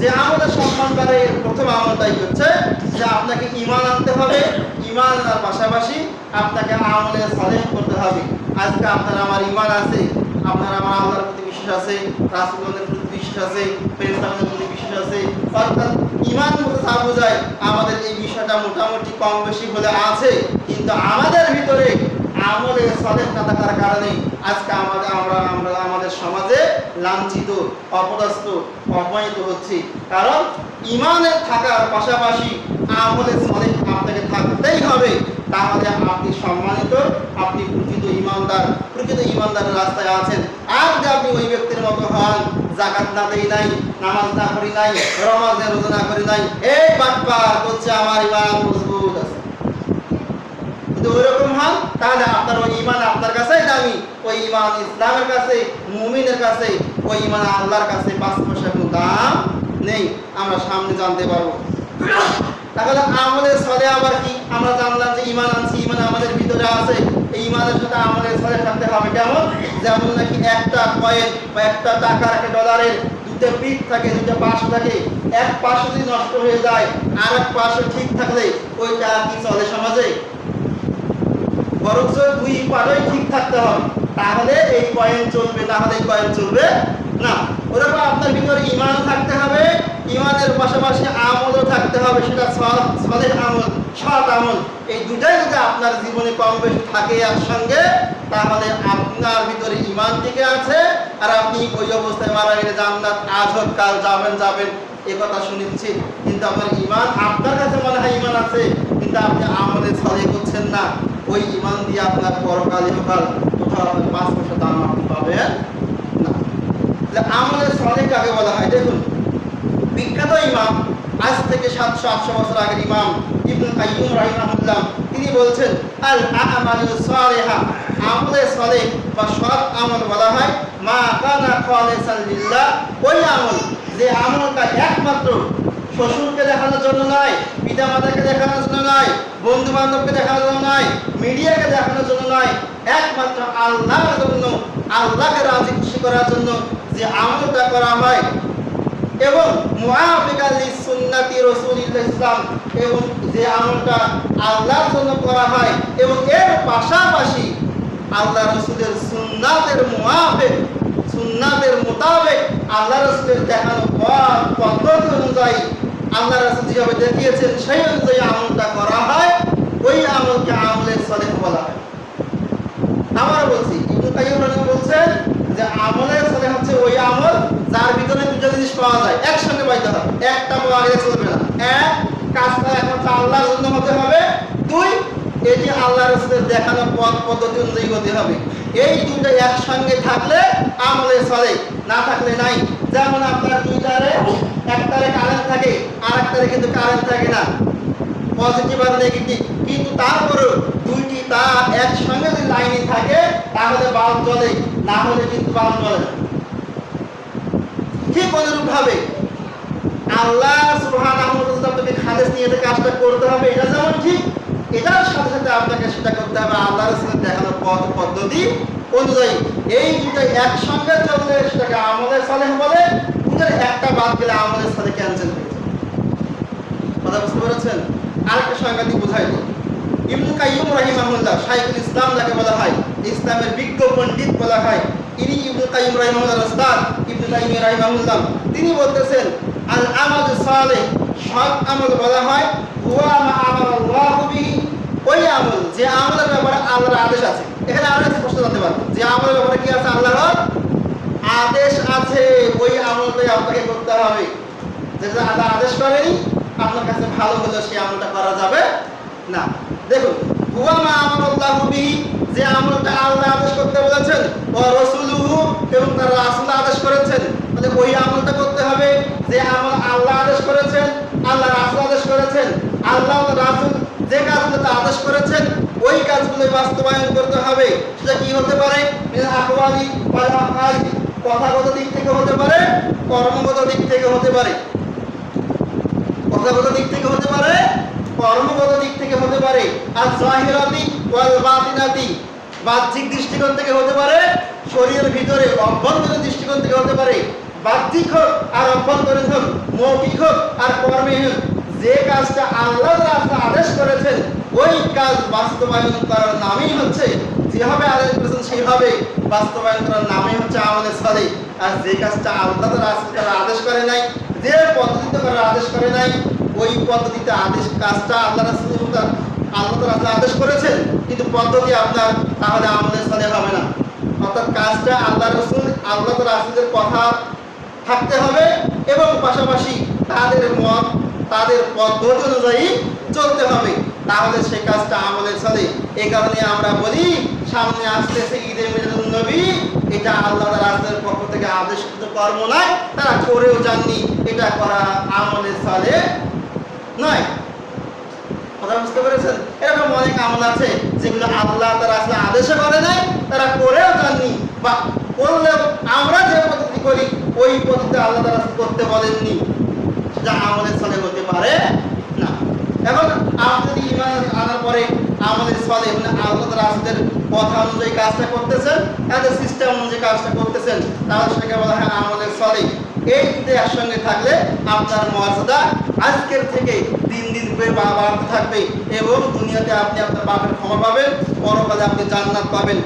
যে আমলের সম্মান করে প্রথম আমলটাই হচ্ছে যে আপনাকে ইমান আনতে হবে ইমান আনার পাশাপাশি আপনাকে আমলে সালেহ করতে হবে। আজকে আপনার আমার ইমান আছে, আপনার আমার আল্লাহর প্রতি বিশ্বাস আছে, রাসূলের প্রতি বিশ্বাস আছে ফেরেশতাদের প্রতি বিশ্বাস আছে, অর্থাৎ ইমান বলতে যা বোঝায়, আমাদের এই বিষয়টা মোটামুটি কম বেশি হলে আছে, কিন্তু আমাদের ভিতরে আমলে সালেহ না থাকার কারণে আজকে আমাদের আমরা আমরা আমাদের সমাজে লাঞ্ছিত, অপদস্থ, অপমানিত হচ্ছি। কারণ ইমানের থাকার পাশাপাশি আমলে সালেহ আপনাকে থাকতেই হবে। তাহলে আপনি সম্মানিত, আপনি প্রকৃত ইমানদার। প্রকৃত ইমানদারের রাস্তায় আছেন। আর যদি আপনি ওই ব্যক্তির মতো হন জাকাত না দেই নাই, নামাজ না করি নাই, রমাজের রোজা না করি নাই, এই বাটপা হচ্ছে আমার ইমান যদি ওইরকম হন, তাহলে আপনার ওই ইমান আপনার কাছেই দামি। ওই ইমান ইসলামের কাছে মুমিনের কাছে ওই ইমান আল্লাহর কাছে পাঁচ পয়সা কোনো দাম নেই। আমরা সামনে জানতে পারব। তাহলে আমাদের সলে আবার কি? আমরা জানলাম যে ইমান আনছি ইমান আমাদের ভিতরে আছে। এই ইমানের সাথে আমাদের সলে থাকতে হবে কেমন? যেমন নাকি একটা কয়েন বা একটা টাকার একটা ডলারের দুটো পিঠ থাকে, দুটো পাশ থাকে। এক পাশ যদি নষ্ট হয়ে যায় আর এক পাশ ঠিক থাকলে ওই টাকা কি চলে সমাজে? বরঞ্চ দুই ঠিক থাকতে হবে। তাহলে এই কয়েন চলবে, তাহলে এই কয়েন চলবে না। ওরকম আপনার ভিতরে ইমান থাকতে হবে, ইমানের পাশাপাশি আমলও থাকতে হবে, সেটা সলের আমল, সৎ আমল। এই দুটাই যদি আপনার জীবনে কম বেশি থাকে একসঙ্গে, তাহলে আপনার ভিতরে ইমান থেকে আছে। আর আপনি ওই অবস্থায় মারা গেলে জান্নাত আজ হোক কাল যাবেন যাবেন। এ কথা শুনেছি, কিন্তু আপনার ইমান, আপনার কাছে মনে হয় ইমান আছে, কিন্তু আপনি আমলে ছলে করছেন না। ওই ইমান দিয়ে আপনার পরকাল ইহকাল কোথাও আপনার পাঁচ পয়সা দাম আপনি পাবেন না। আমলে ছলে কাকে বলা হয়? দেখুন, বিখ্যাত ইমাম, আজ থেকে সাতশো, আটশো বছর আগের ইমাম রাহিমাহুল্লাহ, তিনি বলছেন, আল আমালু সালিহা। আমলে সালেহ বা সৎ আমল বলা হয়, মা কানা খালিসান লিল্লাহ। ওই আমল, যে আমলটা একমাত্র শ্বশুরকে দেখানোর জন্য নয় পিতা মাতাকে দেখানোর জন্য নয় বন্ধু বান্ধবকে দেখানোর জন্য নয় মিডিয়াকে দেখানোর জন্য নয় একমাত্র আল্লাহর জন্য, আল্লাহকে রাজি খুশি করার জন্য যে আমলটা করা হয়। এবং মুআফিকাল লিসুন্নাতি রাসূলিল্লাহ ইসলাম, এবং যে আমলটা আল্লাহর জন্য করা হয়, এবং এর পাশাপাশি আল্লাহ রসুলের সুন্নাতের মুআফিক, সুন্নাতের মোতাবেক আল্লাহ রসুলের দেখানো পদ্ধতি অনুযায়ী আল্লাহ রসুল যেভাবে দেখিয়েছেন, সেই অনুযায়ী আমলটা করা হয়। ওই আমলকে আমলের সলেহ বলা হয়। আবার বলছি, ইবনু রাহিমাহুল্লাহ বলছেন যে আমলের সলেহ হচ্ছে ওই আমল যার ভিতরে দুটো জিনিস পাওয়া যায়। একসঙ্গে পাইতে হবে একটা পাওয়া গেলে চলবে না। এক, কাজটা একমাত্র আল্লাহর জন্য হতে হবে। দুই এটি আল্লাহ রসুলের দেখানো পথ পদ্ধতি অনুযায়ী হতে হবে। এই দুটো একসঙ্গে থাকলে আমলে চলে না থাকলে নাই। যেমন আপনার দুইটারে একটারে কারেন্ট থাকে আর একটারে কিন্তু কারেন্ট থাকে না। পজিটিভ আর নেগেটিভ কিন্তু তারপরেও দুইটি তার একসঙ্গে যদি লাইনে থাকে, তাহলে বাল্ব জ্বলে, না হলে কিন্তু বাল্ব জ্বলে না। ঠিক অনুরূপ ভাবে আল্লাহ ওয়া আপনাকে খালেস নিয়ে কাজটা করতে হবে, এটা যেমন ঠিক, এটার সাথে সাথে আপনাকে সেটা করতে হবে আল্লাহ রাসূলের দেখানো পথ পদ্ধতি অনুযায়ী। এই দুটো একসঙ্গে চললে সেটাকে আমলের সালেহ বলে দুটোর একটা বাদ গেলে আমলের সাথে ক্যান্সেল হয়ে যায়। কথা বুঝতে পেরেছেন? আরেকটা সাংঘাতিক বোঝাই ইবনু কাইয়ুম রাহিমাহুল্লাহ শাইখুল ইসলাম যাকে বলা হয়, ইসলামের বিজ্ঞ পণ্ডিত বলা হয়, ইনি ইবনু কাইয়ুম রাহিমাহুল্লাহ উস্তাদ ইবনু কাইয়ুম রাহিমাহুল্লাহ। তিনি বলতেছেন আল আমাল সালেহ সৎ আমল বলা হয়, হুয়া মা আমারাল্লাহু বিহি ওই আমল, যে আমলের ব্যাপারে আল্লাহর আদেশ আছে। এখানে একটা প্রশ্ন জানতে পারব। যে আমলের ব্যাপারে কি আছে? আল্লাহর আদেশ আছে, ওই আমলটাই আপনাকে করতে হবে। যেটা আল্লাহ আদেশ করেনি, আপনার কাছে ভালো হলেও সেই আমলটা করা যাবে না। দেখুন, হুয়া মা আমারাল্লাহু বিহি, যে আমলটা আল্লাহ আদেশ করতে বলেছেন, ও রাসূলুহু এবং তার রাসূল আদেশ করেছেন, তাহলে ওই আমলটা করতে হবে। যে আমল আল্লাহ আদেশ করেছেন, আল্লাহ রাসূল আদেশ করেছেন, আল্লাহ রাসূল যে কাজগুলো আদেশ করেছেন ওই কাজগুলো বাস্তবায়ন করতে হবে সেটা কি হতে পারে মিনাল আকওয়ালি ওয়াল আফআলি কথাগত দিক থেকে হতে পারে কর্মগত দিক থেকে হতে পারে। কথাগত দিক থেকে হতে পারে, কর্মগত দিক থেকে হতে পারে, আর জাহিরাতি ওয়াল বাহ্যিক দৃষ্টিকোণ থেকে হতে পারে, শরীরের ভিতরে অভ্যন্তরীণ দৃষ্টিকোণ থেকে হতে পারে, বাহ্যিক হোক আর অভ্যন্তরীণ হোক, মৌখিক হোক আর কর্মে যে কাজটা আল্লাহ রাস্তা আদেশ করেছেন, ওই কাজ বাস্তবায়ন করার নামই হচ্ছে যেভাবে আদেশ করেছেন, সেইভাবে বাস্তবায়ন করার নামই হচ্ছে আমাদের সালে। আর যে কাজটা আল্লাহ রাস্তা করার আদেশ করে নাই, যে পদ্ধতিতে করার আদেশ করে নাই, ওই পদ্ধতিতে আদেশ কাজটা আল্লাহ রাসূল আল্লাহ রাস্তা আদেশ করেছেন, কিন্তু পদ্ধতি আপনার তাহলে আমাদের সালে হবে না। অর্থাৎ কাজটা আল্লাহ রসুল আল্লাহ রাসুলের কথা থাকতে হবে এবং পাশাপাশি তাদের মত, তাদের পদ্ধতি অনুযায়ী চলতে হবে। তাহলে সেই কাজটা আমাদের সাথে এই কারণে আমরা বলি, সামনে আসতেছে ঈদের মিলাদুন নবী। এটা আল্লাহ রাসুলের পক্ষ থেকে আদেশিত কর্ম নয়, তারা করেও যাননি, এটা করা আমাদের সালে নয়। বুঝতে পেরেছেন? এরকম অনেক আমল আছে যেগুলো আদেশে তারা করেও বা করলেও আমরা যে পদ্ধতি করি, ওই পদ্ধতি আল্লাহ করতে বলেননি সেটা আমলের সালে হতে পারে না এখন আপনি যদি ইমান আনার পরে সালে মানে আল্লাহ কথা অনুযায়ী কাজটা করতেছেন তাদের সিস্টেম অনুযায়ী কাজটা করতেছেন। বলা হয় আমাদের সালে। এই থাকলে আপনার মর্যাদা আজকের থেকে দিন দিন বাড়তে থাকবে এবং দুনিয়াতে আপনি আপনার বাপের ক্ষমা পাবেন, পরকালে আপনি জান্নাত পাবেন।